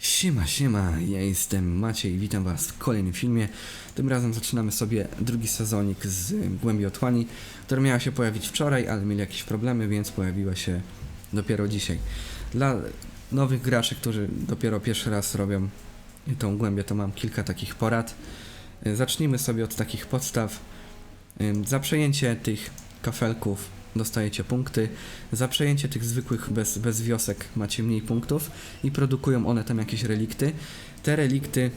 Siema, siema, ja jestem Maciej i witam was w kolejnym filmie. Tym razem zaczynamy sobie drugi sezonik z Głębi Otchłani, która miała się pojawić wczoraj, ale mieli jakieś problemy, więc pojawiła się dopiero dzisiaj. Dla nowych graczy, którzy dopiero pierwszy raz robią tą głębię, to mam kilka takich porad. Zacznijmy sobie od takich podstaw. Za przejęcie tych kafelków dostajecie punkty. Za przejęcie tych zwykłych bez, bez wiosek macie mniej punktów i produkują one tam jakieś relikty. Te relikty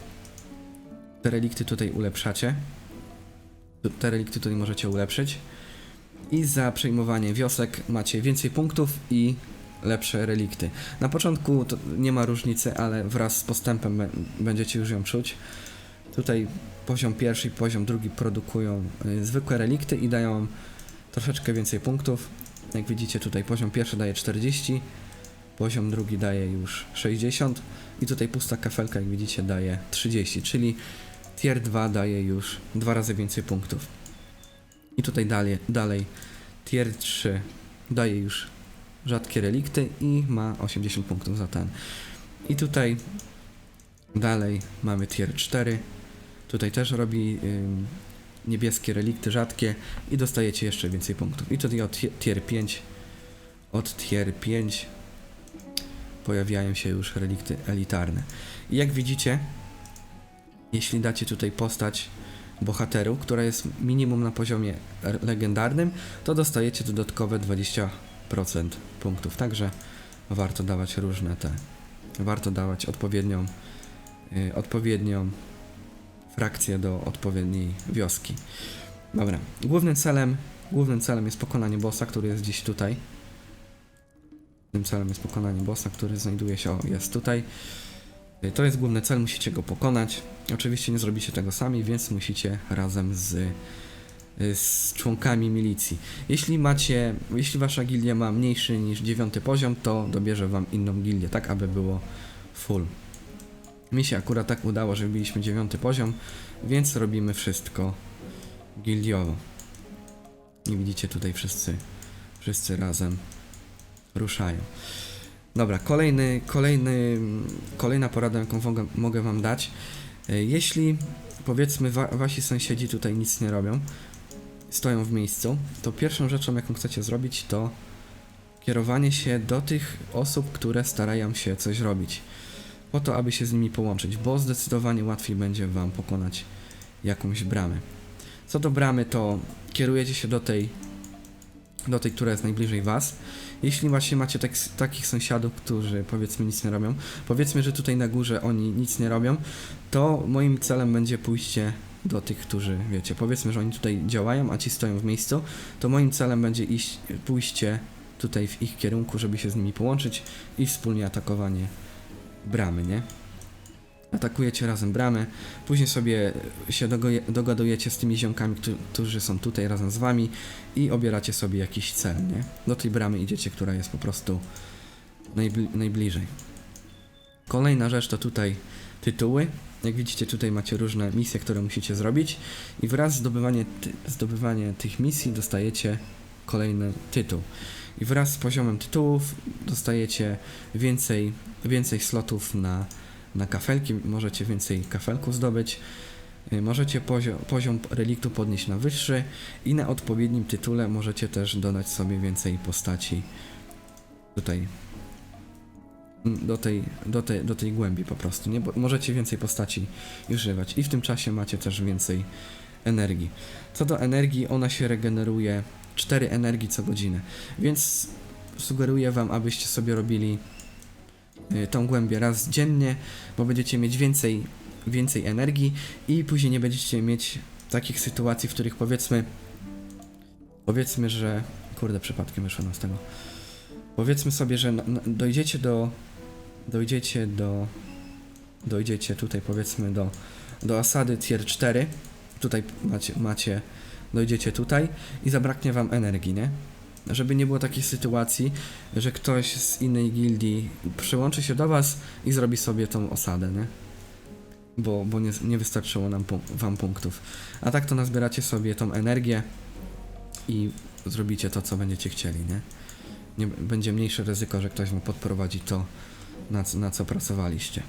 te relikty tutaj ulepszacie. Te relikty tutaj możecie ulepszyć. I za przejmowanie wiosek macie więcej punktów i lepsze relikty. Na początku nie ma różnicy, ale wraz z postępem będziecie już ją czuć. Tutaj poziom pierwszy i poziom drugi produkują y, zwykłe relikty i dają troszeczkę więcej punktów. Jak widzicie tutaj poziom pierwszy daje 40, poziom drugi daje już 60 i tutaj pusta kafelka jak widzicie daje 30, czyli tier 2 daje już dwa razy więcej punktów. I tutaj dalej, dalej tier 3 daje już rzadkie relikty i ma 80 punktów za ten. I tutaj dalej mamy tier 4. Tutaj też robi niebieskie relikty rzadkie i dostajecie jeszcze więcej punktów. I tutaj od tie- tier 5 od tier 5 pojawiają się już relikty elitarne. I jak widzicie, jeśli dacie tutaj postać bohateru, która jest minimum na poziomie legendarnym, to dostajecie dodatkowe 20% punktów. Także warto dawać różne te, warto dawać odpowiednią, y, odpowiednią frakcję do odpowiedniej wioski. Dobra, głównym celem, głównym celem jest pokonanie bossa, który jest gdzieś tutaj. Głównym celem jest pokonanie bossa, który znajduje się, o, jest tutaj. To jest główny cel, musicie go pokonać. Oczywiście nie zrobicie tego sami, więc musicie razem z, z członkami milicji. Jeśli macie, jeśli wasza gildia ma mniejszy niż dziewiąty poziom, to dobierze wam inną gildię, tak aby było full. Mi się akurat tak udało, że wbiliśmy dziewiąty poziom, więc robimy wszystko gildiowo. I widzicie tutaj wszyscy, wszyscy razem ruszają. Dobra, kolejny, kolejny, kolejna porada, jaką mogę, wam dać. E, Jeśli powiedzmy wa, wasi sąsiedzi tutaj nic nie robią, stoją w miejscu, to pierwszą rzeczą, jaką chcecie zrobić, to kierowanie się do tych osób, które starają się coś robić po to, aby się z nimi połączyć, bo zdecydowanie łatwiej będzie Wam pokonać jakąś bramę. Co do bramy, to kierujecie się do tej, do tej, która jest najbliżej Was. Jeśli właśnie macie tak, takich sąsiadów, którzy powiedzmy nic nie robią, powiedzmy, że tutaj na górze oni nic nie robią, to moim celem będzie pójście do tych, którzy, wiecie, powiedzmy, że oni tutaj działają, a ci stoją w miejscu, to moim celem będzie iść, pójście tutaj w ich kierunku, żeby się z nimi połączyć i wspólnie atakowanie bramy, nie? Atakujecie razem bramę, później sobie się dogadujecie z tymi ziomkami, którzy, są tutaj razem z wami i obieracie sobie jakiś cel, nie? Do tej bramy idziecie, która jest po prostu najbli najbliżej. Kolejna rzecz to tutaj tytuły. Jak widzicie, tutaj macie różne misje, które musicie zrobić i wraz z zdobywanie, ty zdobywanie tych misji dostajecie kolejny tytuł. I wraz z poziomem tytułów dostajecie więcej, więcej slotów na, na kafelki, możecie więcej kafelków zdobyć, y, możecie poziom, poziom reliktu podnieść na wyższy i na odpowiednim tytule możecie też dodać sobie więcej postaci tutaj mm, do tej, do tej, do tej głębi po prostu, nie? Bo możecie więcej postaci używać i w tym czasie macie też więcej energii. Co do energii, ona się regeneruje 4 energii co godzinę, więc sugeruję wam, abyście sobie robili y, tą głębię raz dziennie, bo będziecie mieć więcej, więcej energii i później nie będziecie mieć takich sytuacji, w których powiedzmy powiedzmy, że kurde, przypadkiem wyszło nam z tego. Powiedzmy sobie, że dojdziecie do dojdziecie do dojdziecie tutaj powiedzmy do do osady tier 4. Tutaj macie macie dojdziecie tutaj i zabraknie wam energii, nie? Żeby nie było takiej sytuacji, że ktoś z innej gildii przyłączy się do was i zrobi sobie tą osadę, nie? Bo, bo nie, nie wystarczyło nam wam punktów. A tak to nazbieracie sobie tą energię i zrobicie to, co będziecie chcieli, nie? nie będzie mniejsze ryzyko, że ktoś wam podprowadzi to, na, na co pracowaliście.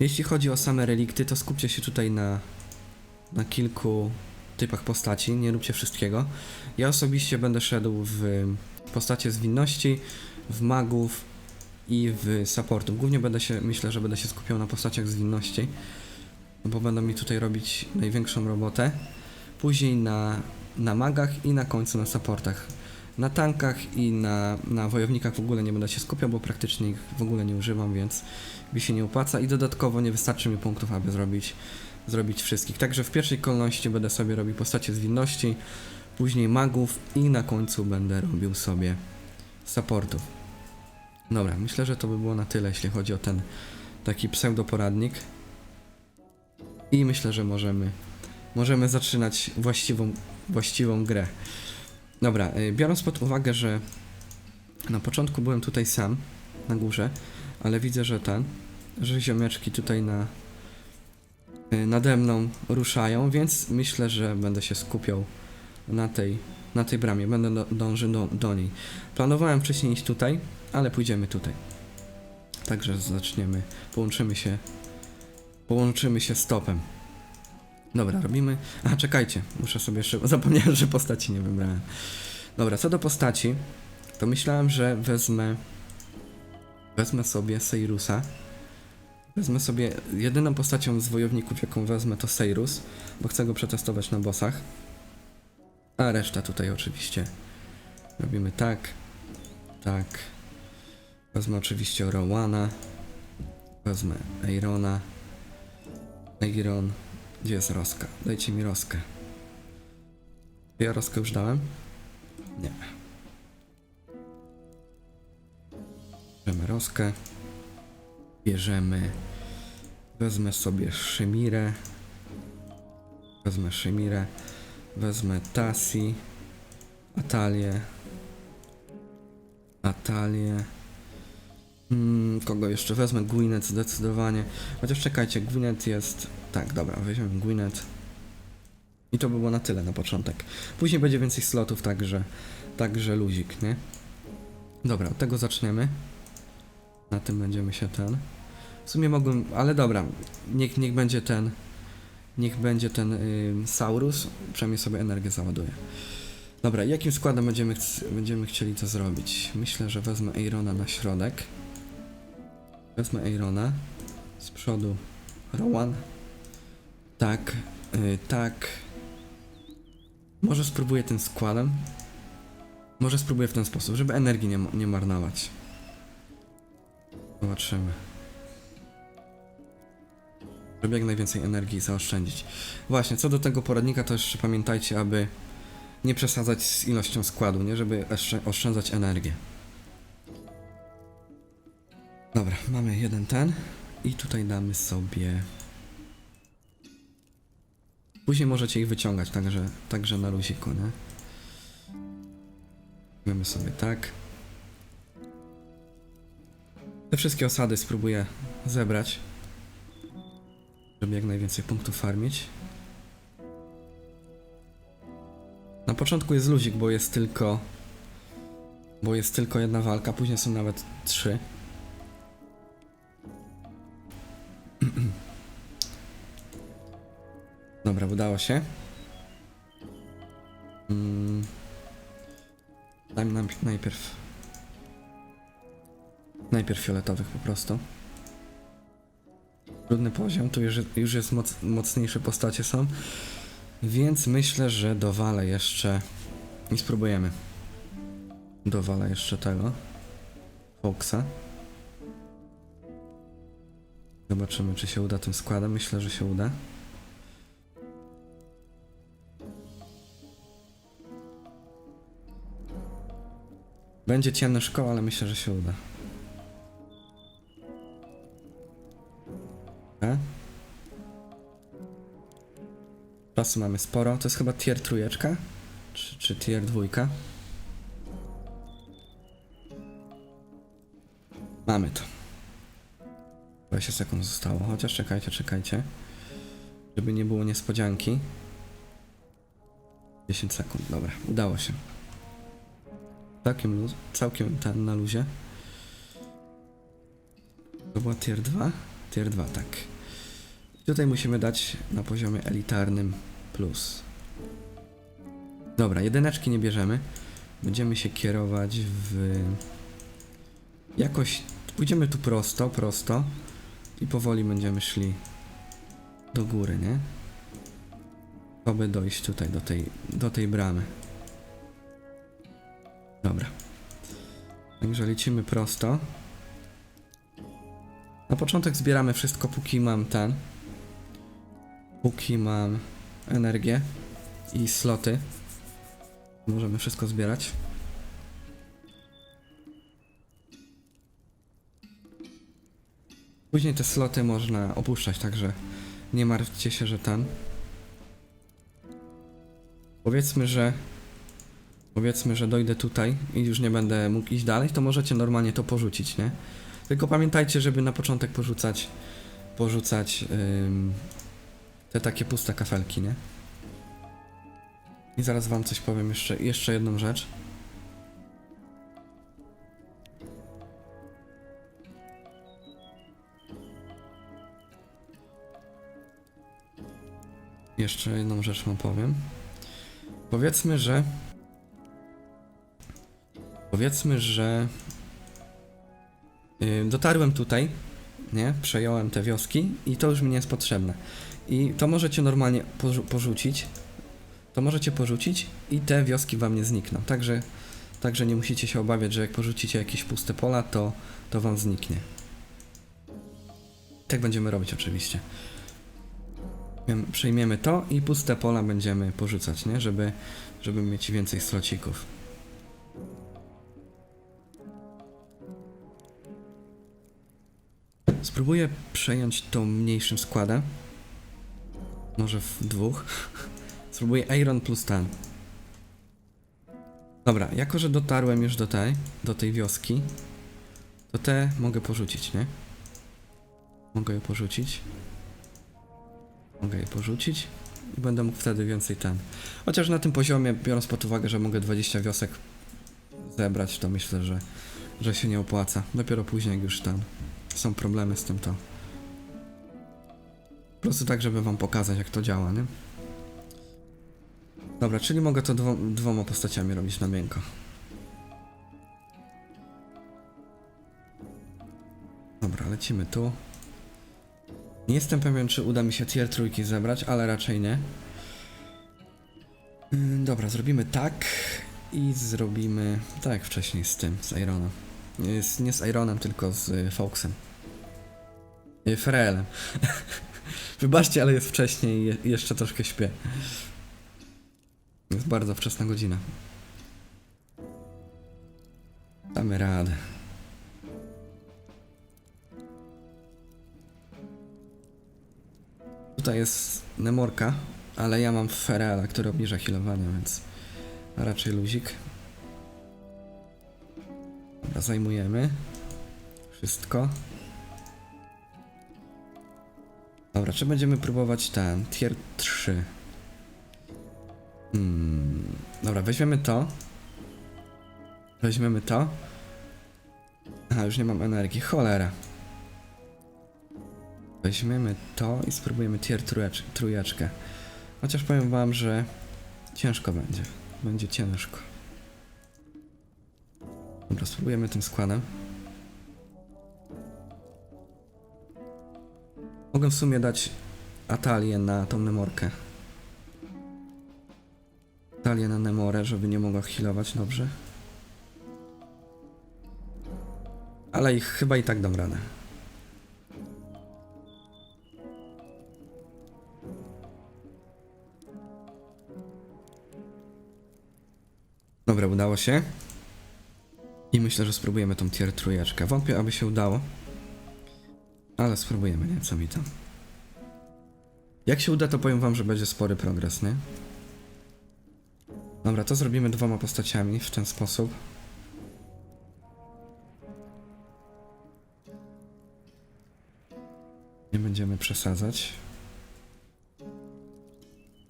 Jeśli chodzi o same relikty, to skupcie się tutaj na, na kilku typach postaci, nie róbcie wszystkiego. Ja osobiście będę szedł w postacie zwinności, w magów i w supportów. Głównie będę się, myślę, że będę się skupiał na postaciach zwinności, bo będą mi tutaj robić największą robotę. Później na, na magach i na końcu na supportach. Na tankach i na, na wojownikach w ogóle nie będę się skupiał, bo praktycznie ich w ogóle nie używam, więc mi się nie opłaca i dodatkowo nie wystarczy mi punktów, aby zrobić, zrobić wszystkich. Także w pierwszej kolejności będę sobie robił postacie zwinności, później magów i na końcu będę robił sobie supportów. Dobra, myślę, że to by było na tyle, jeśli chodzi o ten taki pseudoporadnik. I myślę, że możemy, możemy zaczynać właściwą, właściwą grę. Dobra, y, biorąc pod uwagę, że na początku byłem tutaj sam, na górze, ale widzę, że ten, że ziomeczki tutaj na nade mną ruszają, więc myślę, że będę się skupiał na tej, na tej bramie, będę dążył do, do niej. Planowałem wcześniej iść tutaj, ale pójdziemy tutaj. Także zaczniemy, połączymy się, połączymy się stopem. Dobra, robimy. A czekajcie, muszę sobie jeszcze. Zapomniałem, że postaci nie wybrałem. Dobra, co do postaci, to myślałem, że wezmę. Wezmę sobie Seirusa. Wezmę sobie. Jedyną postacią z wojowników, jaką wezmę, to Seirus, bo chcę go przetestować na bossach. A reszta tutaj oczywiście. Robimy tak. Tak. Wezmę oczywiście Rowana. Wezmę Eirona. Eiron. Gdzie jest Roska? Dajcie mi Roskę. Ja Roskę już dałem? Nie. Bierzemy Roskę. Bierzemy... Wezmę sobie Szymirę. Wezmę Szymirę. Wezmę Tasi. Atalię. Atalię. Hmm, kogo jeszcze wezmę? Gwyneth zdecydowanie. Chociaż czekajcie, Gwyneth jest... Tak, dobra, weźmiemy Gwyneth. I to by było na tyle na początek. Później będzie więcej slotów, także... Także luzik, nie? Dobra, od tego zaczniemy. Na tym będziemy się ten... W sumie mogłem... Ale dobra, niech, niech będzie ten... Niech będzie ten y, Saurus. Przynajmniej sobie energię załaduje. Dobra, jakim składem będziemy, będziemy chcieli to zrobić? Myślę, że wezmę Airona na środek. Wezmę Airona. Z przodu Rowan. Tak, y, tak. Może spróbuję tym składem. Może spróbuję w ten sposób, żeby energii nie, nie marnować. Zobaczymy. Żeby jak najwięcej energii zaoszczędzić. Właśnie, co do tego poradnika, to jeszcze pamiętajcie, aby nie przesadzać z ilością składu, nie? Żeby oszczę- oszczędzać energię. Dobra, mamy jeden ten i tutaj damy sobie... Później możecie ich wyciągać, także, także na luziku, nie? Mamy sobie tak. Te wszystkie osady spróbuję zebrać, żeby jak najwięcej punktów farmić. Na początku jest luzik, bo jest tylko... Bo jest tylko jedna walka, później są nawet trzy. Dobra, udało się. Mm. Dajmy nam najpierw... Najpierw fioletowych po prostu. Trudny poziom, tu już, już jest moc, mocniejsze postacie są. Więc myślę, że dowalę jeszcze... I spróbujemy. Dowalę jeszcze tego. Foxa. Zobaczymy, czy się uda tym składem. Myślę, że się uda. Będzie ciemna szkoła, ale myślę, że się uda. Czasu mamy sporo. To jest chyba tier trójeczka? Czy, czy tier dwójka? Mamy to. 20 sekund zostało. Chociaż czekajcie, czekajcie. Żeby nie było niespodzianki. 10 sekund, dobra. Udało się. Całkiem, luz, całkiem ten na luzie. To była tier 2? Tier tier 2, tak. Tutaj musimy dać na poziomie elitarnym plus. Dobra, jedyneczki nie bierzemy. Będziemy się kierować w... Jakoś... Pójdziemy tu prosto, prosto. I powoli będziemy szli do góry, nie? Aby dojść tutaj, do tej, do tej bramy. Dobra. Także lecimy prosto. Na początek zbieramy wszystko, póki mam ten. Póki mam energię i sloty. Możemy wszystko zbierać. Później te sloty można opuszczać, także nie martwcie się, że tam. Powiedzmy, że powiedzmy, że dojdę tutaj i już nie będę mógł iść dalej, to możecie normalnie to porzucić, nie? Tylko pamiętajcie, żeby na początek porzucać porzucać ym, te takie puste kafelki, nie? I zaraz wam coś powiem jeszcze, jeszcze jedną rzecz. Jeszcze jedną rzecz wam powiem. Powiedzmy, że powiedzmy, że dotarłem tutaj, nie? Przejąłem te wioski i to już mi nie jest potrzebne. I to możecie normalnie porzu- porzucić. To możecie porzucić i te wioski wam nie znikną. Także, także nie musicie się obawiać, że jak porzucicie jakieś puste pola, to, to wam zniknie. Tak będziemy robić oczywiście. Przejmiemy to i puste pola będziemy porzucać, nie? Żeby, żeby mieć więcej slocików. Spróbuję przejąć to mniejszym składem. Może w dwóch. Spróbuję Iron plus ten. Dobra, jako że dotarłem już do tej, do tej wioski, to te mogę porzucić, nie? Mogę je porzucić. Mogę je porzucić i będę mógł wtedy więcej ten. Chociaż na tym poziomie, biorąc pod uwagę, że mogę 20 wiosek zebrać, to myślę, że, że się nie opłaca. Dopiero później, jak już są problemy z tym, to po prostu tak, żeby wam pokazać, jak to działa, nie? Dobra, czyli mogę to dwo dwoma postaciami robić na miękko. Dobra, lecimy tu. Nie jestem pewien, czy uda mi się tier trójki zebrać, ale raczej nie. Ym, Dobra, zrobimy tak i zrobimy tak jak wcześniej z tym, z Ironem. Nie, z, nie z Ironem, tylko z y, Foxem. Ferelem. Wybaczcie, ale jest wcześniej i je, jeszcze troszkę śpię. Jest bardzo wczesna godzina. Damy radę. Tutaj jest Nemorka, ale ja mam Ferela, który obniża healowanie, więc raczej luzik. Dobra, zajmujemy. Wszystko. Dobra, czy będziemy próbować ten tier 3? Hmm. Dobra, weźmiemy to. Weźmiemy to. Aha, już nie mam energii. Cholera. Weźmiemy to i spróbujemy tier trójecz- trójeczkę. Chociaż powiem wam, że ciężko będzie. Będzie ciężko. Dobra, spróbujemy tym składem. Mogę w sumie dać Atalię na tą Nemorkę. Atalię na Nemorę, żeby nie mogła healować dobrze. Ale ich chyba i tak dam radę. Dobra, udało się. I myślę, że spróbujemy tą tier trójeczkę. Wątpię, aby się udało. Ale spróbujemy, nie? Co mi tam. Jak się uda, to powiem wam, że będzie spory progres, nie? Dobra, to zrobimy dwoma postaciami w ten sposób. Nie będziemy przesadzać.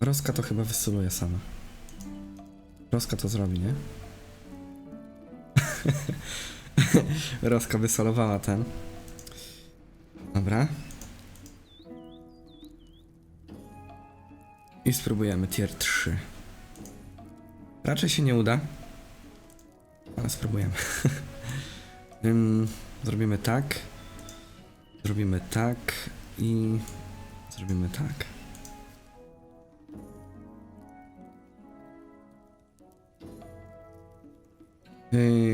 Roska to chyba wysoluje sama. Roska to zrobi, nie? Roska wysolowała ten. Dobra. I spróbujemy tier 3. Raczej się nie uda. Ale spróbujemy. zrobimy tak. Zrobimy tak i zrobimy tak. Yy,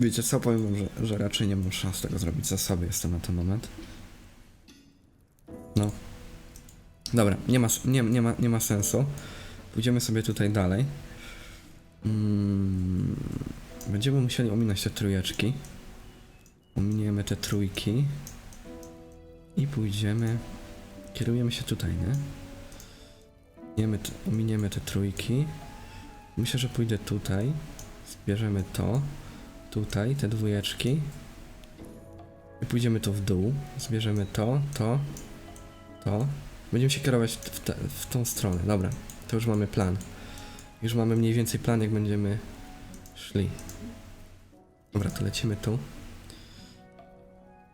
wiecie co? Powiem wam, że, że raczej nie mam szans tego zrobić za sobie jestem na ten moment. No. Dobra, nie ma, nie, nie ma, nie ma sensu. Pójdziemy sobie tutaj dalej. Mm, będziemy musieli ominąć te trójeczki. Ominiemy te trójki. I pójdziemy. Kierujemy się tutaj, nie? Ominiemy te, ominiemy te trójki. Myślę, że pójdę tutaj. Zbierzemy to. Tutaj, te dwójeczki. I pójdziemy to w dół. Zbierzemy to, to, to. Będziemy się kierować w, te, w tą stronę. Dobra, to już mamy plan. Już mamy mniej więcej plan, jak będziemy szli. Dobra, to lecimy tu.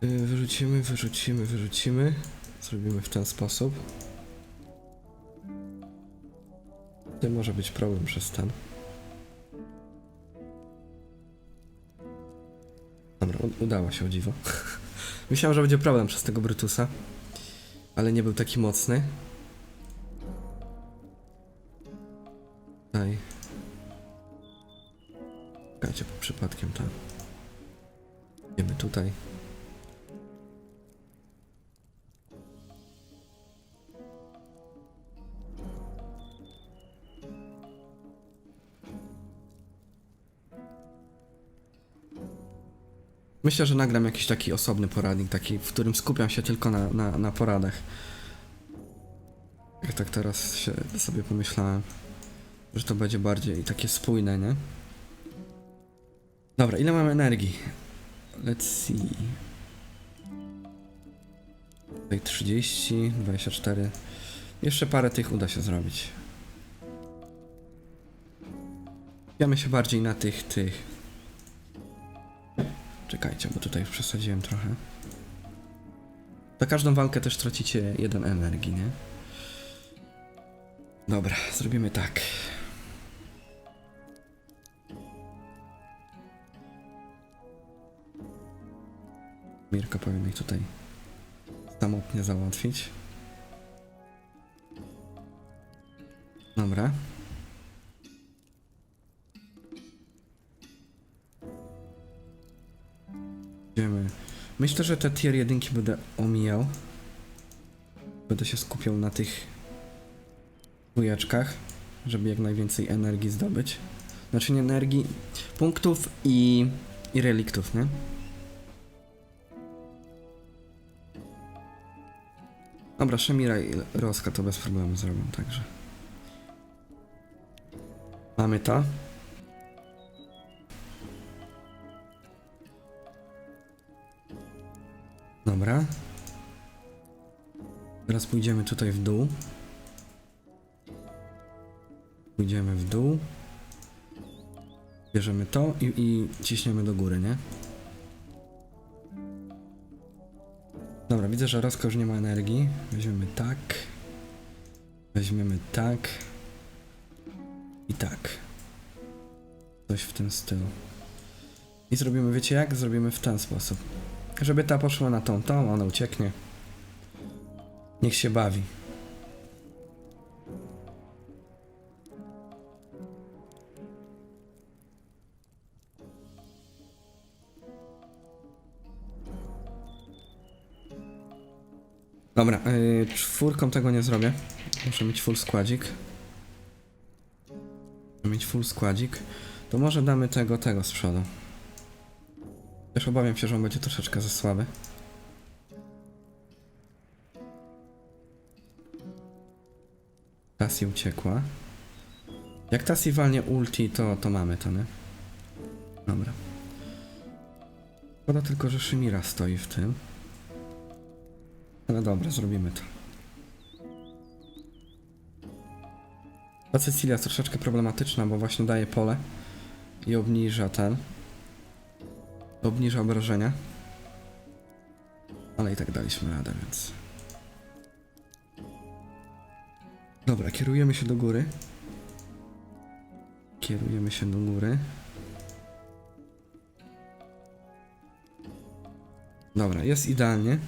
Yy, Wyrzucimy, wyrzucimy, wyrzucimy. Zrobimy w ten sposób. To może być problem przez ten. Dobra, udało się o dziwo. Myślałem, że będzie problem przez tego Brutusa, ale nie był taki mocny. Daj. Czekajcie, po przypadkiem tam. Idziemy tutaj. Myślę, że nagram jakiś taki osobny poradnik, taki, w którym skupiam się tylko na, na, na poradach. Jak tak teraz się sobie pomyślałem, że to będzie bardziej takie spójne, nie? Dobra, ile mamy energii? Let's see. Tutaj 30, 24. Jeszcze parę tych uda się zrobić. Skupiamy się bardziej na tych, tych. Czekajcie, bo tutaj przesadziłem trochę. Za każdą walkę też tracicie jeden energii, nie? Dobra, zrobimy tak. Mirka powinna ich tutaj samotnie załatwić. Dobra. Myślę, że te tier jedynki będę omijał. Będę się skupiał na tych dwójeczkach, żeby jak najwięcej energii zdobyć. Znaczy nie energii, punktów i, i reliktów, nie? Dobra, Szemira i Roska to bez problemu zrobią, także. Mamy to. Dobra. Teraz pójdziemy tutaj w dół. Pójdziemy w dół. Bierzemy to i, i ciśniemy do góry, nie? Dobra, widzę, że Rosko już nie ma energii. Weźmiemy tak. Weźmiemy tak. I tak. Coś w tym stylu. I zrobimy, wiecie jak? Zrobimy w ten sposób. Żeby ta poszła na tą, tą, ona ucieknie. Niech się bawi. Dobra, yy, czwórką tego nie zrobię. Muszę mieć full składzik. Muszę mieć full składzik. To może damy tego, tego z przodu. Też obawiam się, że on będzie troszeczkę za słaby. Tassi uciekła. Jak Tassi walnie ulti, to, to mamy to, nie? Dobra. Szkoda tylko, że Shimira stoi w tym. Ale dobra, zrobimy to. Ta Cecilia jest troszeczkę problematyczna, bo właśnie daje pole i obniża ten. Obniża obrażenia. Ale i tak daliśmy radę, więc. Dobra, kierujemy się do góry. Kierujemy się do góry. Dobra, jest idealnie.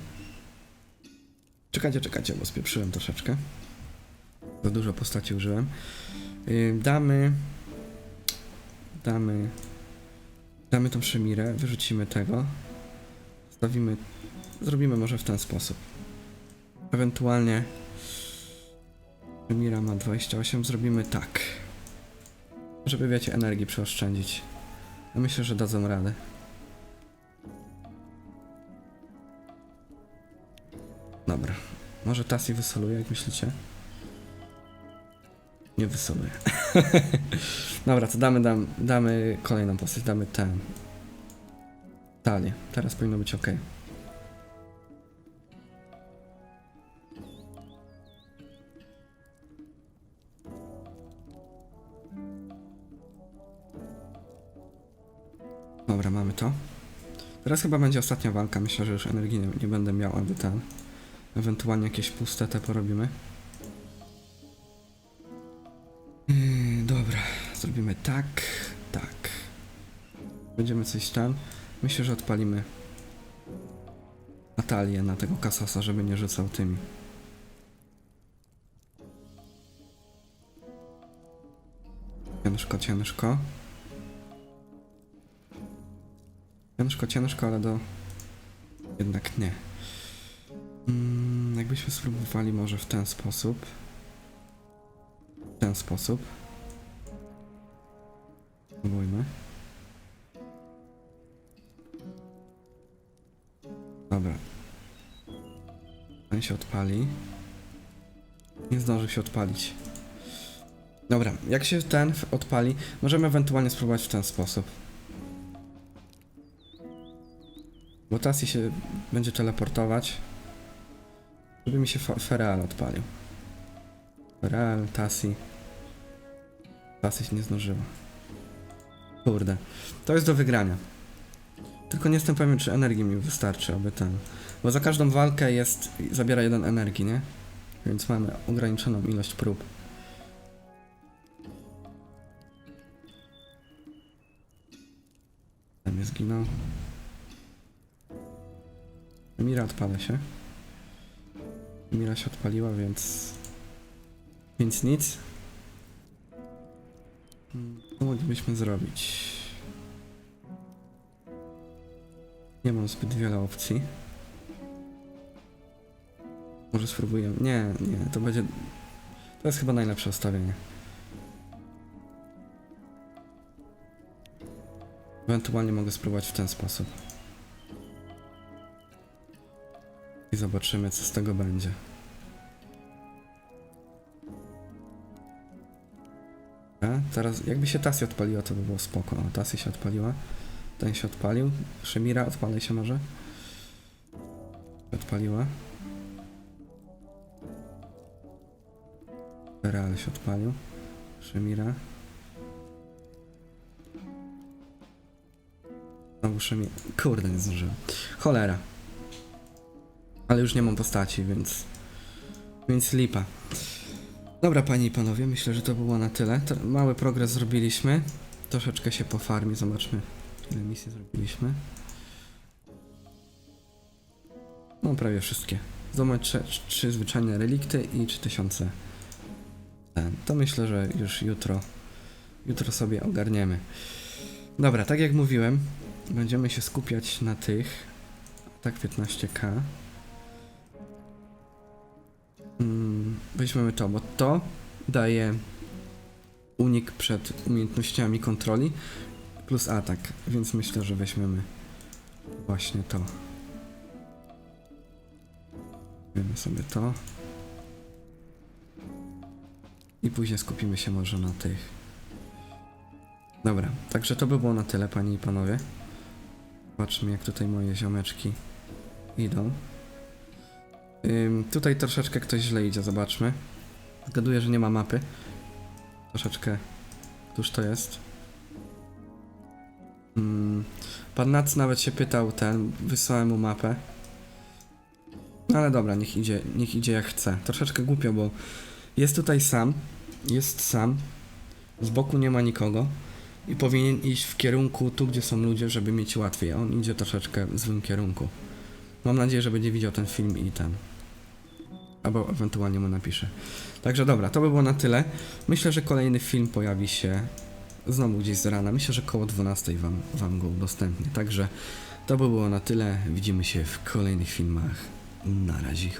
Czekajcie, czekajcie, bo spieprzyłem troszeczkę. Za dużo postaci użyłem. Yy, damy... Damy... Damy tą Szemirę, wyrzucimy tego. Stawimy... Zrobimy może w ten sposób. Ewentualnie... Szemira ma 28, zrobimy tak. Żeby, wiecie, energii przeoszczędzić. Ja myślę, że dadzą radę. Dobra. Może Tassi wysoluje, jak myślicie? Nie wysoluje. Dobra, to damy, dam, damy kolejną postać, damy ten. Talię. Teraz powinno być ok. Dobra, mamy to. Teraz chyba będzie ostatnia walka. Myślę, że już energii nie, nie będę miał, aby ten. Ewentualnie jakieś puste te porobimy. Tak, tak. Będziemy coś tam. Myślę, że odpalimy Natalię na tego kasasa, żeby nie rzucał tymi. Ciężko, ciężko. Ciężko, ciężko, ale do... Jednak nie. Mm, jakbyśmy spróbowali może w ten sposób. W ten sposób. Dobra. Ten się odpali. Nie zdąży się odpalić. Dobra, jak się ten odpali, możemy ewentualnie spróbować w ten sposób. Bo Tassi się będzie teleportować. Żeby mi się Feral odpalił. Feral, Tassi. Tassi się nie zdążyła. Kurde. To jest do wygrania. Tylko nie jestem pewien, czy energii mi wystarczy, aby ten... Bo za każdą walkę jest... zabiera jeden energii, nie? Więc mamy ograniczoną ilość prób. Ten nie zginął. Mira odpala się. Mira się odpaliła, więc... Więc nic. Co moglibyśmy zrobić? Nie mam zbyt wiele opcji. Może spróbuję. Nie, nie, to będzie. To jest chyba najlepsze ustawienie. Ewentualnie mogę spróbować w ten sposób. I zobaczymy, co z tego będzie. A, teraz jakby się Tassi odpaliła, to by było spoko. Tassi się odpaliła. Ten się odpalił. Szymira, odpalaj się może. Odpaliła. Real się odpalił. Szymira. Znowu Szymira. Kurde, nie zdążyłem. Cholera. Ale już nie mam postaci, więc... Więc lipa. Dobra, panie i panowie, myślę, że to było na tyle. To mały progres zrobiliśmy. Troszeczkę się po farmie, zobaczmy ile misji zrobiliśmy. No, prawie wszystkie. Zdobyć trzy, trzy zwyczajne relikty i 3000 ten. To myślę, że już jutro jutro sobie ogarniemy. Dobra, tak jak mówiłem, będziemy się skupiać na tych. Tak 15k. Mm, weźmiemy to, bo to daje unik przed umiejętnościami kontroli plus atak, więc myślę, że weźmiemy właśnie to. Weźmiemy sobie to. I później skupimy się może na tych. Dobra, także to by było na tyle, panie i panowie. Zobaczmy, jak tutaj moje ziomeczki idą. Ym, tutaj troszeczkę ktoś źle idzie, zobaczmy. Zgaduję, że nie ma mapy. Troszeczkę. Któż to jest? Mm, pan Nac nawet się pytał, ten, wysłałem mu mapę. Ale dobra, niech idzie, niech idzie jak chce. Troszeczkę głupio, bo Jest tutaj sam, jest sam, z boku nie ma nikogo i powinien iść w kierunku tu, gdzie są ludzie, żeby mieć łatwiej, on idzie troszeczkę w złym kierunku. Mam nadzieję, że będzie widział ten film i ten. Albo ewentualnie mu napiszę. Także dobra, to by było na tyle. Myślę, że kolejny film pojawi się znowu gdzieś z rana. Myślę, że koło 12 wam, wam go udostępnię. Także to by było na tyle. Widzimy się w kolejnych filmach. Na razie.